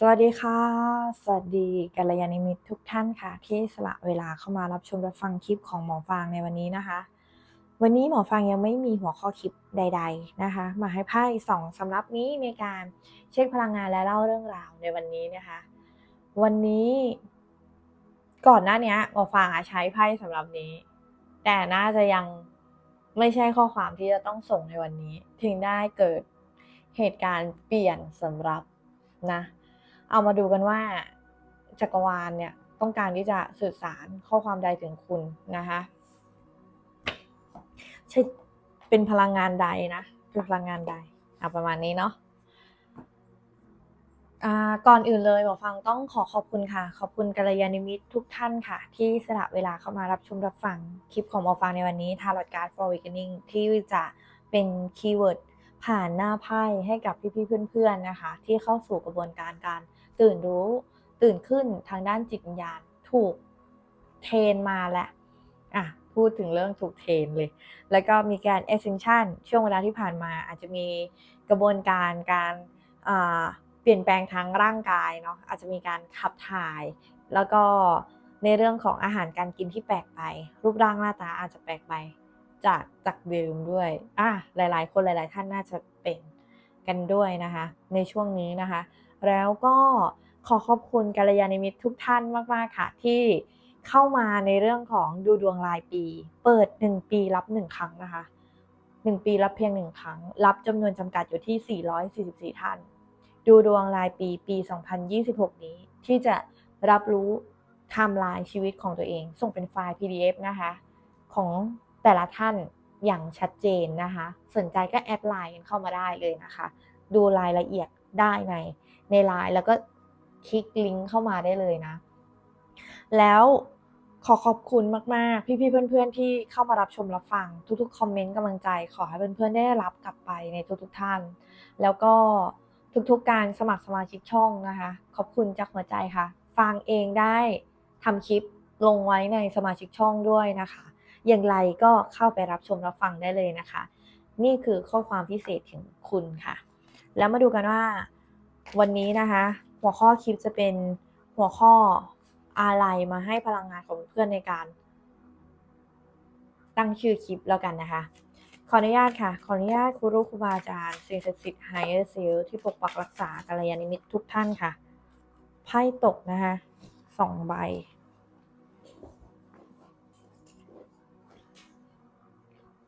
สวัสดีค่ะ สวัสดีกัลยาณมิตรทุกท่านค่ะ ที่สละเวลาเข้ามารับชมรับฟังคลิปของหมอฟางในวันนี้นะคะ วันนี้หมอฟางยังไม่มีหัวข้อคลิปใด ๆนะคะ มาให้ไพ่สองสำรับนี้ในการเช็คพลังงานและเล่าเรื่องราวในวันนี้นะคะ วันนี้ก่อนหน้านี้หมอฟางอะใช้ไพ่สำหรับนี้ แต่น่าจะยังไม่ใช่ข้อความที่จะต้องส่งในวันนี้ ถึงได้เกิดเหตุการณ์เปลี่ยนสำหรับนะ เอามาดูกันว่าจักรวาลเนี่ยต้องการที่จะสื่อสารข้อความใดถึงคุณนะคะใช่เป็นพลังงานใดนะเป็นพลังงานใดเอะประมาณนี้เนาะอ่าก่อนอื่นเลยหมอฟังต้องขอขอบคุณค่ะ ขอบคุณกัลยาณมิตรทุกท่านค่ะ ที่สละเวลาเข้ามารับชมรับฟังคลิปของหมอฟังในวันนี้ Tarot Card for Awakening ที่จะเป็นคีย์เวิร์ดผ่านหน้าไพ่ให้กับพี่ๆเพื่อนๆนะคะ ที่เข้าสู่กระบวนการการ ตื่นรู้ตื่นขึ้นทางด้านจิตวิญญาณถูกเทรนมาแล้วอะพูดถึงเรื่องถูกเทรนเลย แล้วก็มีการ ascension ช่วงเวลาที่ผ่านมาอาจจะมีกระบวนการการเปลี่ยนแปลงทางร่างกายเนาะอาจจะมีการขับถ่าย แล้วก็ในเรื่องของอาหารการกินที่แปลกไป รูปร่างหน้าตาอาจจะแปลกไปจากจากเดิมด้วยอะหลาย ๆ คนหลาย ๆ ท่านน่าจะเป็นกันด้วยนะคะ ในช่วงนี้นะคะ แล้วก็ขอขอบคุณกัลยาณมิตรทุกท่านมาก ๆ ค่ะ ที่เข้ามาในเรื่องของดูดวงรายปี เปิด 1 ปีรับ 1 ครั้งนะคะ 1 ปีรับเพียง 1 ครั้ง รับจำนวนจำกัดอยู่ที่ 444 ท่าน ดูดวงรายปีปี 2026 นี้ ที่จะรับรู้ไทม์ไลน์ชีวิตของตัวเอง ส่งเป็นไฟล์ PDF นะคะ ของแต่ละท่านอย่างชัดเจนนะคะ สนใจก็แอดไลน์กันเข้ามาได้เลยนะคะ ดูรายละเอียดได้ใน ในไลน์แล้วก็คลิกลิงก์เข้ามาได้เลยนะ แล้วขอขอบคุณมาก ๆ พี่ ๆ เพื่อน ๆ ที่เข้ามารับชมรับฟัง ทุก ๆ คอมเมนต์กำลังใจ ขอให้เพื่อน ๆ ได้รับกลับไปในทุก ๆ ท่าน แล้วก็ทุก ๆ การสมัครสมาชิกช่องนะคะ ขอบคุณจากหัวใจค่ะ ฟังเองได้ทำคลิปลงไว้ในสมาชิกช่องด้วยนะคะ อย่างไรก็เข้าไปรับชมรับฟังได้เลยนะคะ นี่คือข้อความพิเศษถึงคุณค่ะ แล้วมาดูกันว่า วันนี้นะคะ หัวข้อคลิปจะเป็นหัวข้ออะไรมาให้พลังงานของเพื่อนในการตั้งชื่อคลิปแล้วกันนะคะ ขออนุญาตค่ะ ขออนุญาตครูรุครูบาอาจารย์สิ่งศักดิ์สิทธิ์ไฮเออร์เซลที่ปกปักรักษากัลยาณมิตรทุกท่านค่ะ ไพ่ตกนะคะสองใบ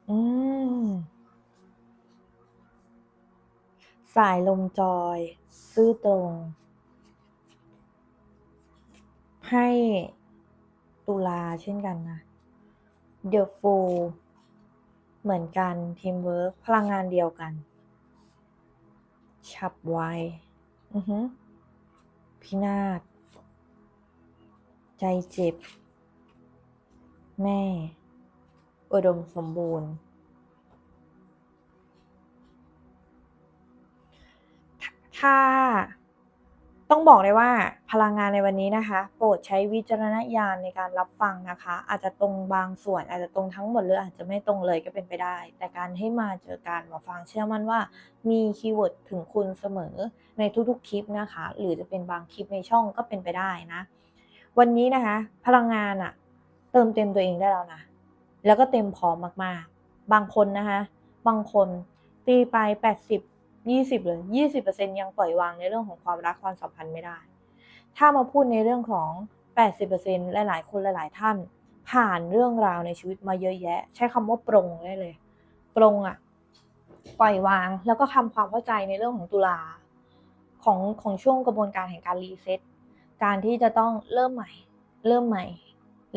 อืม สายลมจอย ซื่อตรง ให้ตุลาเช่นกันนะเดอะฟูเหมือนกันทีมเวิร์คพลังงานเดียวกัน ฉับไวอือฮึพินาศใจเจ็บ แม่ อุดมสมบูรณ์ ถ้าต้องบอกเลยว่าพลังงานในวันนี้นะคะ โปรดใช้วิจารณญาณในการรับฟังนะคะ อาจจะตรงบางส่วน อาจจะตรงทั้งหมดหรืออาจจะไม่ตรงเลยก็เป็นไปได้ แต่การให้มาเจอกันหมอฟังเชื่อมั่นว่ามีคีย์เวิร์ดถึงคุณเสมอในทุกๆคลิปนะคะ หรือจะเป็นบางคลิปในช่องก็เป็นไปได้นะ วันนี้นะคะ พลังงานอะเติมเต็มตัวเองได้แล้วนะแล้วก็เต็มพร้อมมากๆ บางคนนะคะ บางคนตีไป 80 20เลย20%ยังปล่อยวางในเรื่องของความรักความสัมพันธ์ไม่ได้ ถ้ามาพูดในเรื่องของ80%หลายๆ คนหลาย ๆ ท่าน ผ่านเรื่องราวในชีวิตมาเยอะแยะ ใช้คำว่าปรงได้เลย ปรงอะปล่อยวางแล้วก็ทำความเข้าใจในเรื่องของตุลาของของช่วงกระบวนการแห่งการรีเซ็ตการที่จะต้องเริ่มใหม่ เริ่มใหม่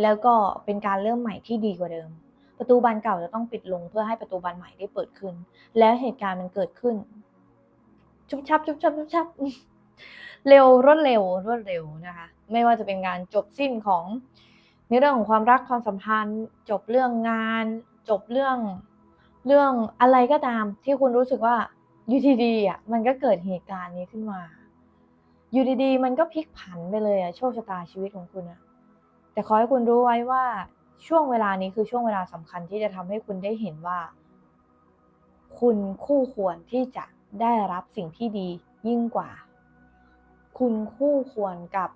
แล้วก็เป็นการเริ่มใหม่ที่ดีกว่าเดิม ประตูบานเก่าจะต้องปิดลงเพื่อให้ประตูบานใหม่ได้เปิดขึ้น แล้วเหตุการณ์มันเกิดขึ้น ชุบชับชุบชับชุบชับเร็วรวดเร็วรวดเร็วนะคะ ไม่ว่าจะเป็นการจบสิ้นของในเรื่องของความรักความสัมพันธ์ จบเรื่องงาน จบเรื่องเรื่องอะไรก็ตาม ที่คุณรู้สึกว่าอยู่ดีๆอะมันก็เกิดเหตุการณ์นี้ขึ้นมา อยู่ดีๆ มันก็พลิกผันไปเลยอะโชคชะตาชีวิตของคุณอะแต่ขอให้คุณรู้ไว้ว่าช่วงเวลานี้คือช่วงเวลาสำคัญที่จะทำให้คุณได้เห็นว่า คุณคู่ควรที่จะ ได้รับสิ่งที่ดียิ่งกว่า คุณคู่ควรกับ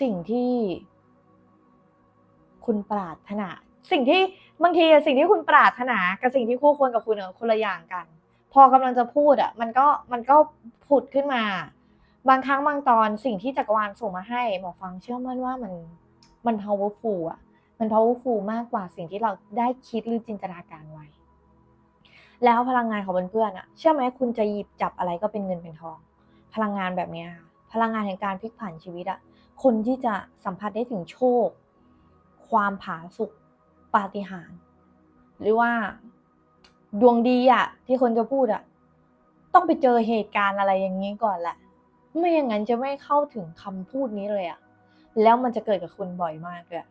สิ่งที่คุณปรารถนา สิ่งที่บางทีสิ่งที่คุณปรารถนากับสิ่งที่คู่ควรกับคุณอคนละอย่างกัน พอกำลังจะพูดอะมันก็มันก็ผุดขึ้นมา บางครั้งบางตอนสิ่งที่จักรวาลส่งมาให้หมอฟังเชื่อมั่นว่ามันมัน powerful อะมัน powerful มากกว่าสิ่งที่เราได้คิดหรือจินตนาการไว้ แล้วพลังงานของเพื่อนๆอะเชื่อไหมคุณจะหยิบจับอะไรก็เป็นเงินเป็นทอง พลังงานแบบนี้ค่ะพลังงานแห่งการพลิกผันชีวิตอะคนที่จะสัมผัสได้ถึงโชค ความผาสุกปาฏิหาริย์หรือว่าดวงดีอะที่คนจะพูดอะต้องไปเจอเหตุการณ์อะไรอย่างนี้ก่อนแหละ ไม่อย่างนั้นจะไม่เข้าถึงคำพูดนี้เลยอะแล้วมันจะเกิดกับคุณบ่อยมากเลย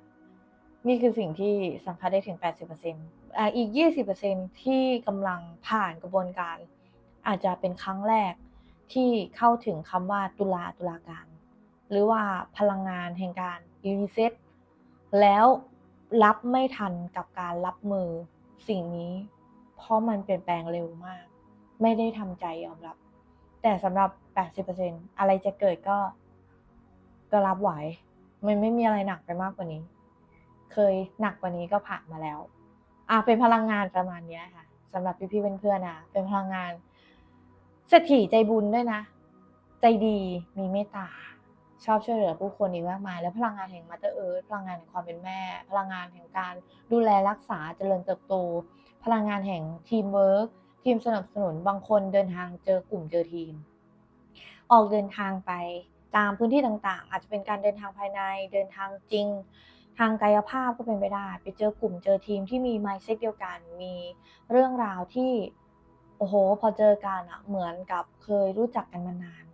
นี่คือสิ่งที่สัมผัสได้ถึง 80%อ่า อีก 20%ที่กำลังผ่านกระบวนการ อาจจะเป็นครั้งแรกที่เข้าถึงคำว่าตุลาตุลาการ หรือว่าพลังงานแห่งการรีเซ็ตแล้วรับไม่ทันกับการรับมือสิ่งนี้ เพราะมันเปลี่ยนแปลงเร็วมาก ไม่ได้ทำใจยอมรับ แต่สำหรับ 80%อะไรจะเกิดก็ก็รับไหว มันไม่มีอะไรหนักไปมากกว่านี้ เคยหนักกว่านี้ก็ผ่านมาแล้ว อะเป็นพลังงานประมาณเนี้ยค่ะสำหรับพี่ๆเพื่อนๆนะเป็นพลังงานเศรษฐีใจบุญด้วยนะ ใจดีมีเมตตา ชอบช่วยเหลือผู้คนอีกมากมาย แล้วพลังงานแห่งมาเตอร์เอิร์ธพลังงานแห่งความเป็นแม่ พลังงานแห่งการดูแลรักษาเจริญเติบโต พลังงานแห่งทีมเวิร์กทีมสนับสนุนบางคนเดินทางเจอกลุ่มเจอทีม ออกเดินทางไปตามพื้นที่ต่างๆ อาจจะเป็นการเดินทางภายในเดินทางจริง ทางกายภาพก็เป็นไปได้ ไปเจอกลุ่มเจอทีมที่มี mindset เดียวกัน มีเรื่องราวที่ โอ้โห พอเจอกันอะเหมือนกับเคยรู้จักกันมานาน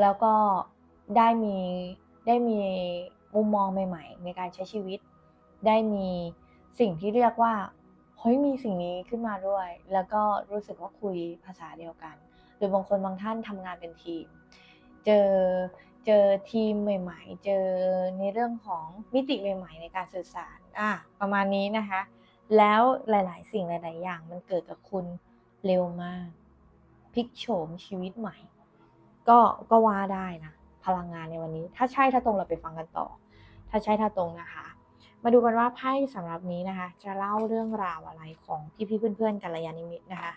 แล้วก็ได้มีได้มีมุมมองใหม่ ๆ ในการใช้ชีวิต ได้มีสิ่งที่เรียกว่าเฮ้ยมีสิ่งนี้ขึ้นมาด้วย แล้วก็รู้สึกว่าคุยภาษาเดียวกัน หรือบางคนบางท่านทำงานเป็นทีม เจอ เจอทีมใหม่ ๆ เจอในเรื่องของมิติใหม่ ๆ ในการสื่อสารอะประมาณนี้นะคะ แล้วหลายๆ สิ่งหลาย ๆ อย่างมันเกิดกับคุณเร็วมากพลิกโฉมชีวิตใหม่ ก็ก็ว่าได้นะ พลังงานในวันนี้ ถ้าใช่ถ้าตรงเราไปฟังกันต่อ ถ้าใช่ถ้าตรงนะคะ มาดูกันว่าไพ่สำหรับนี้นะคะ จะเล่าเรื่องราวอะไรของพี่ๆเพื่อนๆกัลยาณมิตรนะคะ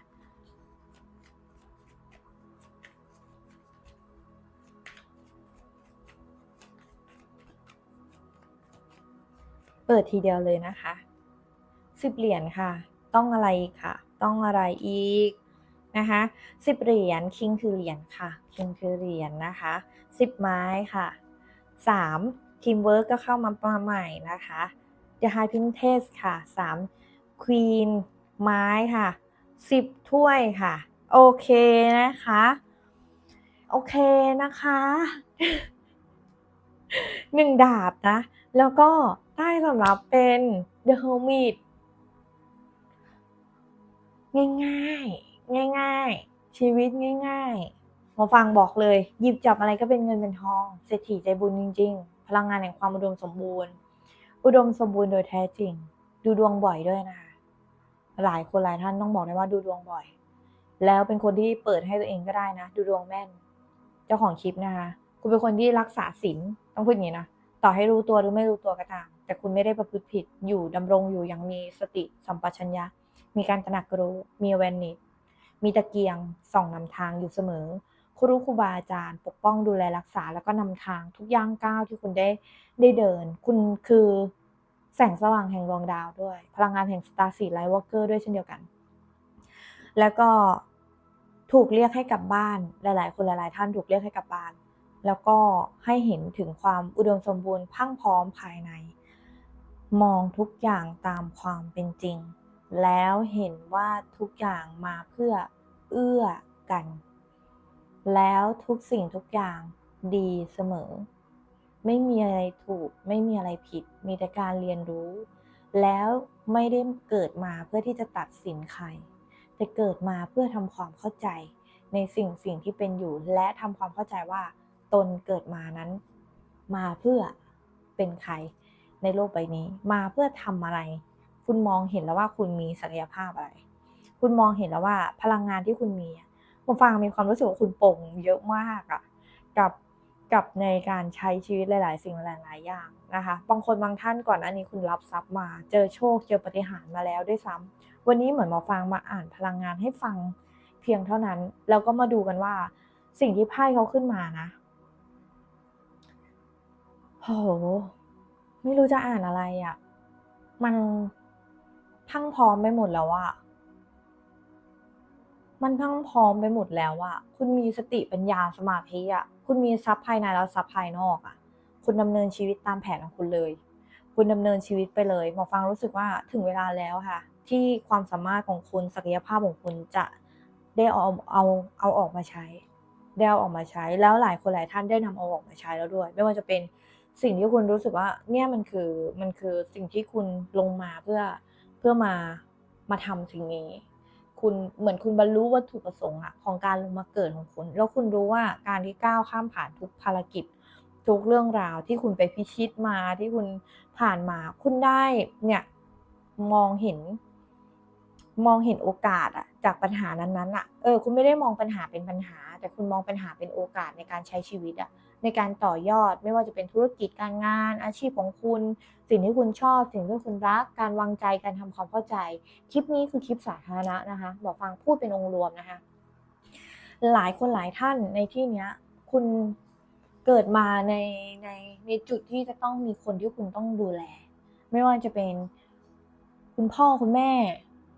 เปิดทีเดียวเลยนะคะสิบเหรียญค่ะ ต้องอะไรค่ะ ต้องอะไรอีกนะคะสิบเหรียญคิงคือเหรียญค่ะคิงคือเหรียญนะคะสิบไม้ค่ะสามทีมเวิร์กก็เข้ามามาใหม่นะคะ The High Princess ค่ะสามควีนไม้ค่ะสิบถ้วยค่ะ โอเคนะคะ โอเคนะคะ หนึ่งดาบนะ แล้วก็ใต้สำหรับเป็น The Hermit ง่ายๆ ง่ายๆ ชีวิตง่ายๆหมาฟังบอกเลย หยิบจับอะไรก็เป็นเงินเป็นทอง เศรษฐีใจบุญจริง ๆ พลังงานแห่งความอุดมสมบูรณ์ อุดมสมบูรณ์โดยแท้จริง ดูดวงบ่อยด้วยนะคะ หลายคนหลายท่านต้องบอกได้ว่าดูดวงบ่อย แล้วเป็นคนที่เปิดให้ตัวเองก็ได้นะ ดูดวงแม่น เจ้าของคลิปนะคะ คุณเป็นคนที่รักษาศีลต้องพูดอย่างนี้นะต่อให้รู้ตัวหรือไม่รู้ตัวก็ตาม แต่คุณไม่ได้ประพฤติผิดอยู่ดำรงอยู่อย่างมีสติสัมปชัญญะ มีการตระหนักรู้มี awareness มีตะเกียงส่องนำทางอยู่เสมอครูครูบาอาจารย์ ปกป้องดูแลรักษาแล้วก็นำทางทุกย่างก้าวที่คุณได้ได้เดิน คุณคือแสงสว่างแห่งดวงดาวด้วย พลังงานแห่งสตาร์สีไลท์วอลเกอร์ด้วยเช่นเดียวกัน แล้วก็ถูกเรียกให้กลับบ้าน หลาย ๆ คนหลาย ๆ ท่านถูกเรียกให้กลับบ้าน แล้วก็ให้เห็นถึงความอุดมสมบูรณ์พรังพร้อมภายใน มองทุกอย่างตามความเป็นจริง แล้วเห็นว่าทุกอย่างมาเพื่อเอื้อกัน แล้วทุกสิ่งทุกอย่างดีเสมอ ไม่มีอะไรถูก ไม่มีอะไรผิด มีแต่การเรียนรู้ แล้วไม่ได้เกิดมาเพื่อที่จะตัดสินใคร แต่เกิดมาเพื่อทำความเข้าใจในสิ่งสิ่งที่เป็นอยู่ และทำความเข้าใจว่า ตนเกิดมานั้น มาเพื่อเป็นใครในโลกใบนี้ มาเพื่อทำอะไร คุณมองเห็นแล้วว่าคุณมีศักยภาพอะไร คุณมองเห็นแล้วว่าพลังงานที่คุณมีอะผมฟังมีความรู้สึกว่าคุณโปร่งเยอะมากอะกับกับในการใช้ชีวิตหลาย ๆ สิ่งหลาย ๆ อย่างนะคะบางคนบางท่านก่อนอันนี้คุณรับทรัพย์มา เจอโชคเจอปฏิหารมาแล้วด้วยซ้ำวันนี้เหมือนหมอฟังมาอ่านพลังงานให้ฟังเพียงเท่านั้น แล้วก็มาดูกันว่าสิ่งที่ไพ่เขาขึ้นมานะ โห ไม่รู้จะอ่านอะไรอะ่ะ มันพังพร้อมไปหมดแล้วอะมันพังพร้อมไปหมดแล้วอะคุณมีสติปัญญาสมาธิอะคุณมีทรัพย์ภายในแล้วทรัพย์ภายนอกอะคุณดำเนินชีวิตตามแผนของคุณเลย คุณดำเนินชีวิตไปเลยหมอฟังรู้สึกว่าถึงเวลาแล้วค่ะ ที่ความสามารถของคุณศักยภาพของคุณจะได้เอาเอาเอาออกมาใช้ได้เอาออกมาใช้ แล้วหลายคนหลายท่านได้นำเอาออกมาใช้แล้วด้วย ไม่ว่าจะเป็น สิ่งที่คุณรู้สึกว่าเนี่ยมันคือมันคือสิ่งที่คุณลงมาเพื่อเพื่อมามาทำสิ่งนี้ คุณเหมือนคุณบรรลุวัตถุประสงค์อะของการลงมาเกิดของคุณ แล้วคุณรู้ว่าการที่ก้าวข้ามผ่านทุกภารกิจทุกเรื่องราวที่คุณไปพิชิตมาที่คุณผ่านมา คุณได้เนี่ยมองเห็น มองเห็นโอกาสอะจากปัญหานั้นๆอะเออ คุณไม่ได้มองปัญหาเป็นปัญหา แต่คุณมองปัญหาเป็นโอกาสในการใช้ชีวิตอะ ในการต่อยอด ไม่ว่าจะเป็นธุรกิจการงาน อาชีพของคุณ สิ่งที่คุณชอบ สิ่งที่คุณรัก การวางใจการทำความเข้าใจ คลิปนี้คือคลิปสาธารณะนะคะบอกฟังพูดเป็นองค์รวมนะคะ หลายคนหลายท่านในที่เนี้ย คุณเกิดมาในในในจุดที่จะต้องมีคนที่คุณต้องดูแล ไม่ว่าจะเป็นคุณพ่อคุณแม่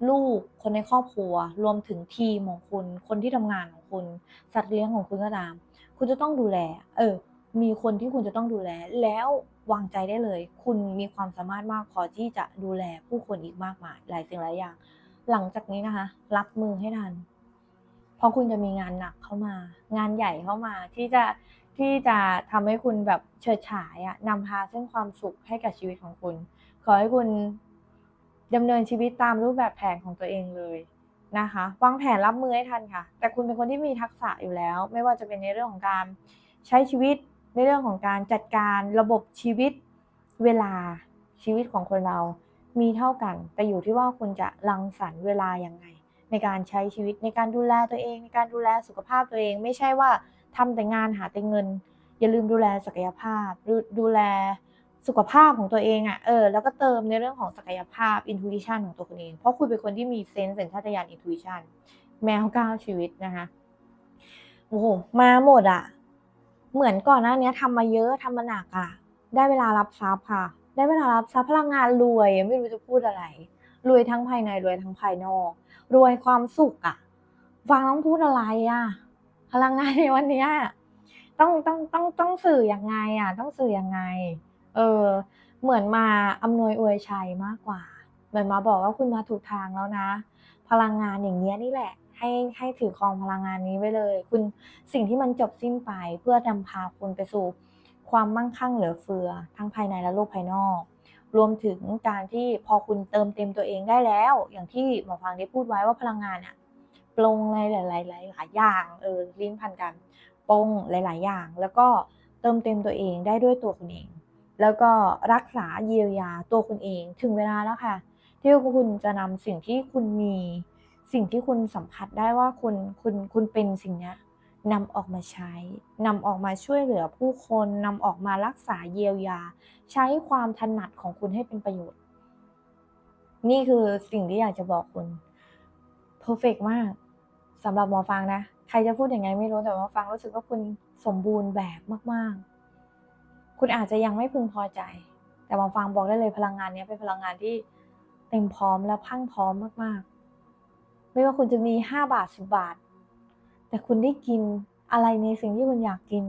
ลูกคนในครอบครัว รวมถึงทีมของคุณ คนที่ทำงานของคุณ สัตว์เลี้ยงของคุณก็ตาม คุณจะต้องดูแล เออ มีคนที่คุณจะต้องดูแล แล้ววางใจได้เลย คุณมีความสามารถมากพอที่จะดูแลผู้คนอีกมากมาย หลายสิ่งหลายอย่าง หลังจากนี้นะคะ รับมือให้ทัน เพราะคุณจะมีงานหนักเข้ามา งานใหญ่เข้ามาที่จะที่จะทำให้คุณแบบเฉิดฉายอะนำพาซึ่งความสุขให้กับชีวิตของคุณ ขอให้คุณดำเนินชีวิตตามรูปแบบแผนของตัวเองเลย นะคะ วางแผนรับมือให้ทันค่ะ แต่คุณเป็นคนที่มีทักษะอยู่แล้ว ไม่ว่าจะเป็นในเรื่องของการใช้ชีวิต ในเรื่องของการจัดการระบบชีวิตเวลาชีวิตของคนเรามีเท่ากัน แต่อยู่ที่ว่าคุณจะรังสรรค์เวลายังไง ในการใช้ชีวิตในการดูแลตัวเอง ในการดูแลสุขภาพตัวเอง ไม่ใช่ว่าทำแต่งานหาแต่เงิน อย่าลืมดูแลศักยภาพดูดูแล สุขภาพของตัวเองอะ่ะเออแล้วก็เติมในเรื่องของศักยภาพ intuition ของตัวคุณเอง เพราะคุณเป็นคนที่มีเซนส์สัญชาตญาณ intuition แมวก้าวชีวิตนะคะโอ้โหมาหมดอะ่ะ เหมือนก่อนหน้านี้ทำมาเยอะทำมาหนักอะ่ะ ได้เวลารับทรัพย์ค่ะ ได้เวลารับทรัพย์พลังงานรวยไม่รู้จะพูดอะไร รวยทั้งภายในรวยทั้งภายนอก รวยความสุขอะ่ะฟังต้องพูดอะไรอะ่ะ พลังงานในวันนี้ต้องต้องต้องต้องสื่อยังไงอะ ต้องสื่อยังไง เออ เหมือนมาอำนวยอวยชัยมากกว่า เหมือนมาบอกว่าคุณมาถูกทางแล้วนะ พลังงานอย่างเงี้ยนี่แหละ ให้ให้ถือครองพลังงานนี้ไว้เลย คุณสิ่งที่มันจบสิ้นไปเพื่อนำพาคุณไปสู่ความมั่งคั่งเหลือเฟือ ทั้งภายในและโลกภายนอก รวมถึงการที่พอคุณเติมเต็มตัวเองได้แล้ว อย่างที่หมอฟังได้พูดไว้ว่าพลังงานอะปลงในหลายๆหลายหลายอย่างเออลิ้นพันกันปลงหลาย ๆ อย่าง แล้วก็เติมเต็มตัวเองได้ด้วยตัวคุณเอง แล้วก็รักษาเยียวยาตัวคุณเองถึงเวลาแล้วค่ะ ที่คุณจะนำสิ่งที่คุณมีสิ่งที่คุณสัมผัสได้ว่าคุณคุณคุณเป็นสิ่งนี้นำออกมาใช้นำออกมาช่วยเหลือผู้คนนำออกมารักษาเยียวยา ใช้ความถนัดของคุณให้เป็นประโยชน์ นี่คือสิ่งที่อยากจะบอกคุณเพอร์เฟกมากสำหรับหมอฟังนะ ใครจะพูดยังไงไม่รู้แต่หมอฟังรู้สึกว่าคุณสมบูรณ์แบบมาก ๆ คุณอาจจะยังไม่พึงพอใจ แต่หมอฟังบอกได้เลยพลังงานนี้เป็นพลังงานที่เต็มพร้อมและพังพร้อมมากๆ ไม่ว่าคุณจะมีห้าบาทสิบบาท แต่คุณได้กินอะไรในสิ่งที่คุณอยากกิน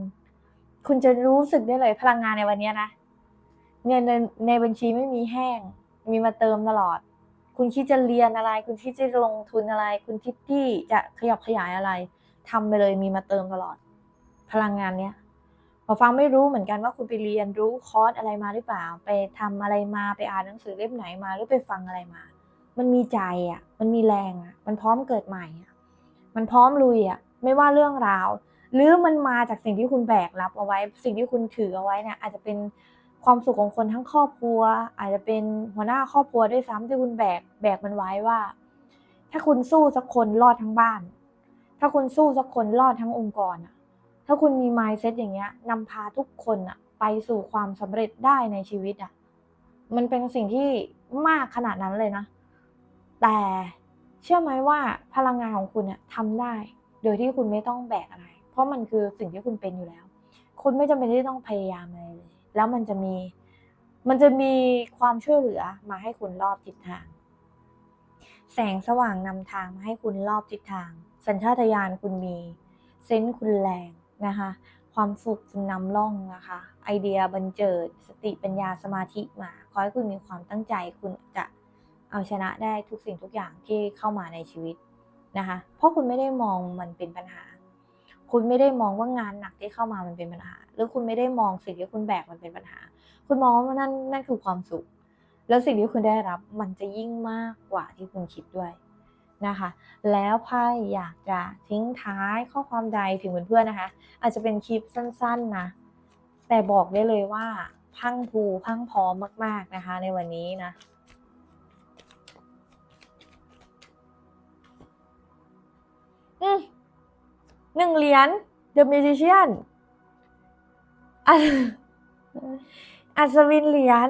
คุณจะรู้สึกได้เลยพลังงานในวันนี้นะเงินในในบัญชีไม่มีแห้ง มีมาเติมตลอด คุณคิดจะเรียนอะไร คุณคิดจะลงทุนอะไร คุณคิดที่จะขยับขยายอะไรทำไปเลยมีมาเติมตลอด พลังงานเนี้ย พอฟังไม่รู้เหมือนกันว่าคุณไปเรียนรู้คอร์สอะไรมาหรือเปล่า ไปทำอะไรมาไปอ่านหนังสือเล่มไหนมาหรือไปฟังอะไรมา มันมีใจอะ มันมีแรงอะ มันพร้อมเกิดใหม่อะ มันพร้อมลุยอะ ไม่ว่าเรื่องราว หรือมันมาจากสิ่งที่คุณแบกรับเอาไว้ สิ่งที่คุณถือเอาไว้เนี่ยอาจจะเป็นความสุขของคนทั้งครอบครัว อาจจะเป็นหัวหน้าครอบครัวด้วยซ้ำที่คุณแบกแบกมันไว้ว่า ถ้าคุณสู้สักคนรอดทั้งบ้าน ถ้าคุณสู้สักคนรอดทั้งองค์กรอะ ถ้าคุณมี mindset อย่างเงี้ยนำพาทุกคนอะไปสู่ความสำเร็จได้ในชีวิตอะมันเป็นสิ่งที่มากขนาดนั้นเลยนะ แต่เชื่อไหมว่าพลังงานของคุณเนี่ยทำได้ โดยที่คุณไม่ต้องแบกอะไร เพราะมันคือสิ่งที่คุณเป็นอยู่แล้ว คุณไม่จำเป็นที่ต้องพยายามอะไรเลย แล้วมันจะมี มันจะมีความช่วยเหลือมาให้คุณรอบทิศทาง แสงสว่างนำทางมาให้คุณรอบทิศทาง สัญชาตญาณคุณมี เซนส์คุณแรง นะคะ ความสุขคุณนำล่องนะคะ ไอเดียบันเจิด สติปัญญาสมาธิมา ขอให้คุณมีความตั้งใจคุณจะเอาชนะได้ทุกสิ่งทุกอย่างที่เข้ามาในชีวิตนะคะ เพราะคุณไม่ได้มองมันเป็นปัญหา คุณไม่ได้มองว่างานหนักที่เข้ามามันเป็นปัญหา หรือคุณไม่ได้มองสิ่งที่คุณแบกมันเป็นปัญหา คุณมองว่านั่นนั่นคือความสุข แล้วสิ่งที่คุณได้รับมันจะยิ่งมากกว่าที่คุณคิดด้วย นะคะ แล้วไพ่อยากจะทิ้งท้ายข้อความใดถึงเพื่อนๆนะคะ อาจจะเป็นคลิปสั้นๆนะ แต่บอกได้เลยว่าพังพูพังพร้อมมาก ๆนะคะ ในวันนี้นะอืมหนึ่งเหรียญ The Magician อัศอัศวินเหรียญ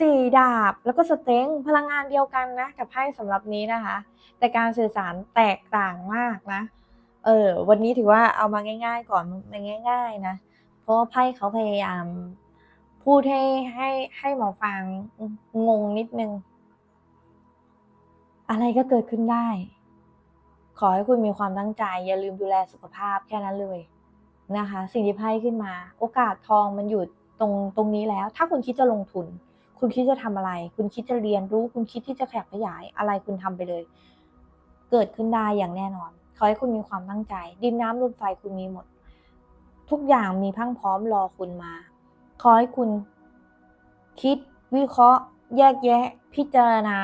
สี่ดาบ แล้วก็สเต็งพลังงานเดียวกันนะ กับไพ่สำหรับนี้นะคะ แต่การสื่อสารแตกต่างมากนะ เออ วันนี้ถือว่าเอามาง่าย ๆ ก่อนมันง่าย ๆ นะ เพราะไพ่เขาพยายาม พูดให้ให้ให้หมอฟังงงนิดนึง อะไรก็เกิดขึ้นได้ ขอให้คุณมีความตั้งใจ อย่าลืมดูแลสุขภาพแค่นั้นเลยนะคะ สิ่งที่ไพ่ขึ้นมา โอกาสทองมันอยู่ตรงตรงนี้แล้ว ถ้าคุณคิดจะลงทุน คุณคิดจะทำอะไร คุณคิดจะเรียนรู้ คุณคิดที่จะขยับขยายอะไรคุณทำไปเลย เกิดขึ้นได้อย่างแน่นอน ขอให้คุณมีความตั้งใจ ดินน้ำลมไฟคุณมีหมด ทุกอย่างมีพังพร้อมรอคุณมา ขอให้คุณคิดวิเคราะห์ แยกแยะ พิจารณา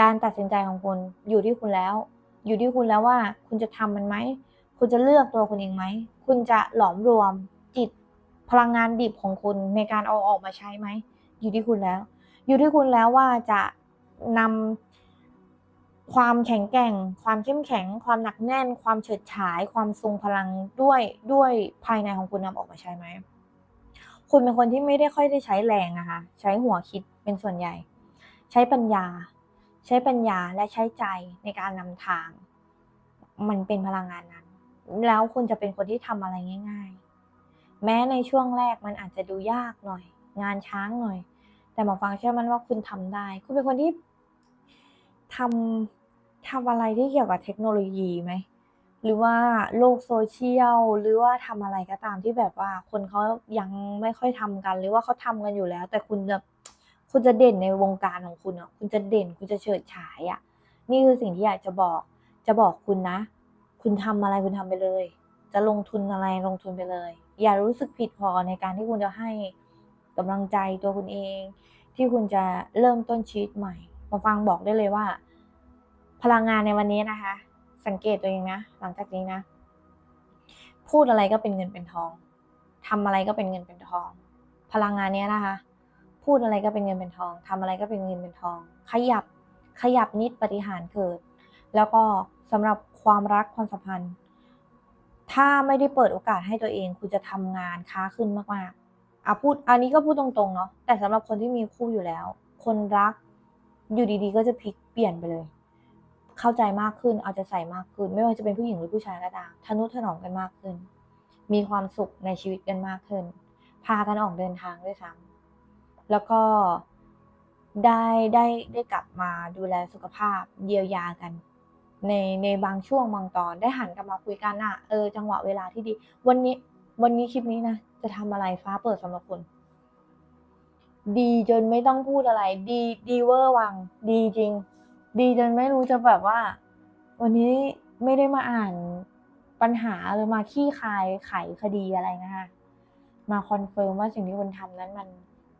การตัดสินใจของคุณอยู่ที่คุณแล้ว อยู่ที่คุณแล้วว่า คุณจะทำมันไหม คุณจะเลือกตัวคุณเองไหม คุณจะหลอมรวมจิตพลังงานดิบของคุณในการเอาออกมาใช้ไหม อยู่ที่คุณแล้ว อยู่ที่คุณแล้วว่าจะนำความแข็งแกร่ง ความเข้มแข็ง ความหนักแน่น ความเฉิดฉาย ความทรงพลังด้วยด้วยภายในของคุณนำออกมาใช้ไหมคุณเป็นคนที่ไม่ได้ค่อยได้ใช้แรงนะคะ ใช้หัวคิดเป็นส่วนใหญ่ ใช้ปัญญา ใช้ปัญญาและใช้ใจในการนำทาง มันเป็นพลังงานนั้น แล้วคุณจะเป็นคนที่ทำอะไรง่าย ๆ แม้ในช่วงแรกมันอาจจะดูยากหน่อย งานช้างหน่อย แต่หมอฟังเชื่อมันว่าคุณทำได้ คุณเป็นคนที่ทำทำอะไรที่เกี่ยวกับเทคโนโลยีไหม หรือว่าโลกโซเชียล หรือว่าทำอะไรก็ตามที่แบบว่า คนเขายังไม่ค่อยทำกัน หรือว่าเขาทำกันอยู่แล้ว แต่คุณจะคุณจะเด่นในวงการของคุณอะ คุณจะเด่น คุณจะเฉิดฉายอะ นี่คือสิ่งที่อยากจะบอก จะบอกคุณนะ คุณทำอะไรคุณทำไปเลย จะลงทุนอะไรลงทุนไปเลย อย่ารู้สึกผิดพอในการที่คุณจะให้ กำลังใจตัวคุณเอง ที่คุณจะเริ่มต้นชีวิตใหม่มาฟังบอกได้เลยว่า พลังงานในวันนี้นะคะ สังเกตตัวเองนะ หลังจากนี้นะ พูดอะไรก็เป็นเงินเป็นทองทำอะไรก็เป็นเงินเป็นทอง พลังงานเนี้ยนะคะ พูดอะไรก็เป็นเงินเป็นทองทำอะไรก็เป็นเงินเป็นทอง ขยับขยับนิดปฏิหารเกิด แล้วก็สำหรับความรักความสัมพันธ์ ถ้าไม่ได้เปิดโอกาสให้ตัวเอง คุณจะทำงานค้าขึ้นมากๆ อะพูดอันนี้ก็พูดตรงๆเนาะแต่สำหรับคนที่มีคู่อยู่แล้ว คนรักอยู่ดีๆ ก็จะพลิกเปลี่ยนไปเลย เข้าใจมากขึ้นเอาใจใส่มากขึ้น ไม่ว่าจะเป็นผู้หญิงหรือผู้ชายก็ตามทนุถนอมกันมากขึ้น มีความสุขในชีวิตกันมากขึ้น พากันออกเดินทางด้วยซ้ำแล้วก็ได้ได้ได้กลับมาดูแลสุขภาพเยียวยากัน ในในบางช่วงบางตอนได้หันกลับมาคุยกันอะเออจังหวะเวลาที่ดี วันนี้ วันนี้คลิปนี้นะ จะทำอะไรฟ้าเปิดสำหรับคุณ ดีจนไม่ต้องพูดอะไร ดีดีเวอร์วัง ดีจริง ดีจนไม่รู้จะแบบว่า วันนี้ไม่ได้มาอ่านปัญหาหรือมาขี้คายไขคดีอะไรนะคะมาคอนเฟิร์มว่าสิ่งที่คุณทำนั้นมัน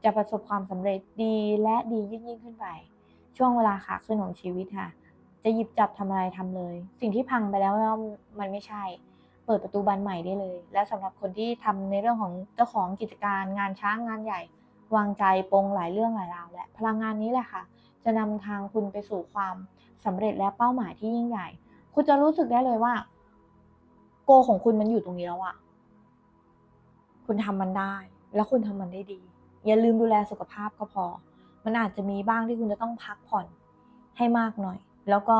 จะประสบความสำเร็จดีและดียิ่งยิ่งขึ้นไป ช่วงเวลาขาขึ้นของชีวิตค่ะ จะหยิบจับทำอะไรทำเลย สิ่งที่พังไปแล้วมันไม่ใช่ เปิดประตูบานใหม่ได้เลย และสำหรับคนที่ทำในเรื่องของเจ้าของกิจการงานช้างงานใหญ่ วางใจปรงหลายเรื่องหลายราวและพลังงานนี้แหละค่ะ จะนำทางคุณไปสู่ความสำเร็จและเป้าหมายที่ยิ่งใหญ่ คุณจะรู้สึกได้เลยว่า โกของคุณมันอยู่ตรงนี้แล้วอะคุณทำมันได้ แล้วคุณทำมันได้ดี อย่าลืมดูแลสุขภาพก็พอ มันอาจจะมีบ้างที่คุณจะต้องพักผ่อนให้มากหน่อย แล้วก็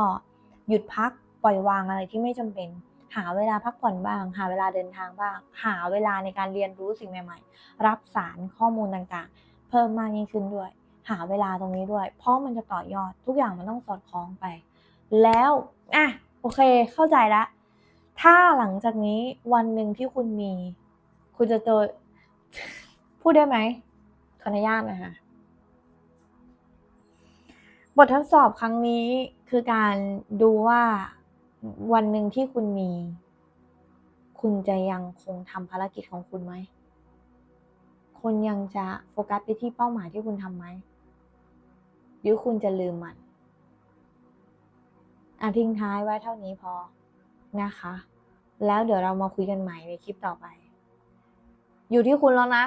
หยุดพักปล่อยวางอะไรที่ไม่จำเป็น หาเวลาพักผ่อนบ้าง หาเวลาเดินทางบ้าง หาเวลาในการเรียนรู้สิ่งใหม่ๆ รับสารข้อมูลต่างๆ เพิ่มมากยิ่งขึ้นด้วย หาเวลาตรงนี้ด้วย เพราะมันจะต่อยอดทุกอย่างมันต้องสอดคล้องไป แล้วอะโอเคเข้าใจละถ้าหลังจากนี้วันหนึ่งที่คุณมี คุณจะเจอพูดได้ไหมขออนุญาตนะคะบททดสอบครั้งนี้คือการดูว่า วันหนึ่งที่คุณมี คุณจะยังคงทำภารกิจของคุณไหมคุณยังจะโฟกัสไปที่เป้าหมายที่คุณทำไหมหรือคุณจะลืมมันอะทิ้งท้ายไว้เท่านี้พอนะคะ แล้วเดี๋ยวเรามาคุยกันใหม่ในคลิปต่อไป อยู่ที่คุณแล้วนะ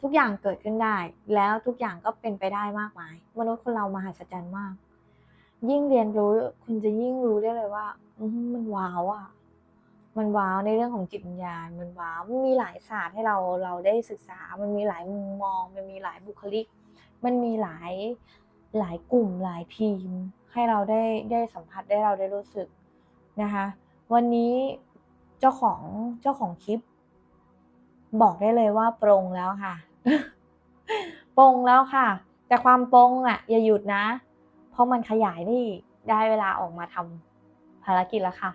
ทุกอย่างเกิดขึ้นได้ แล้วทุกอย่างก็เป็นไปได้มากมาย มนุษย์คนเรามหัศจรรย์มาก ยิ่งเรียนรู้คุณจะยิ่งรู้ได้เลยว่า อืมันว้าวอะ มันว้าวในเรื่องของจิตวิญญาณ มันว้าวมันมีหลายศาสตร์ให้เราเราได้ศึกษา มันมีหลายมุมมอง มันมีหลายบุคลิก มันมีหลายหลายกลุ่มหลายทีม ให้เราได้ได้สัมผัสได้เราได้รู้สึกนะคะ วันนี้เจ้าของเจ้าของคลิป บอกได้เลยว่าปรงแล้วค่ะปรงแล้วค่ะ แต่ความปรงอะ อย่าหยุดนะ เพราะมันขยายได้ได้เวลาออกมาทำภารกิจแล้วค่ะ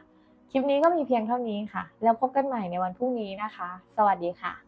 คลิปนี้ก็มีเพียงเท่านี้ค่ะ แล้วพบกันใหม่ในวันพรุ่งนี้นะคะ สวัสดีค่ะ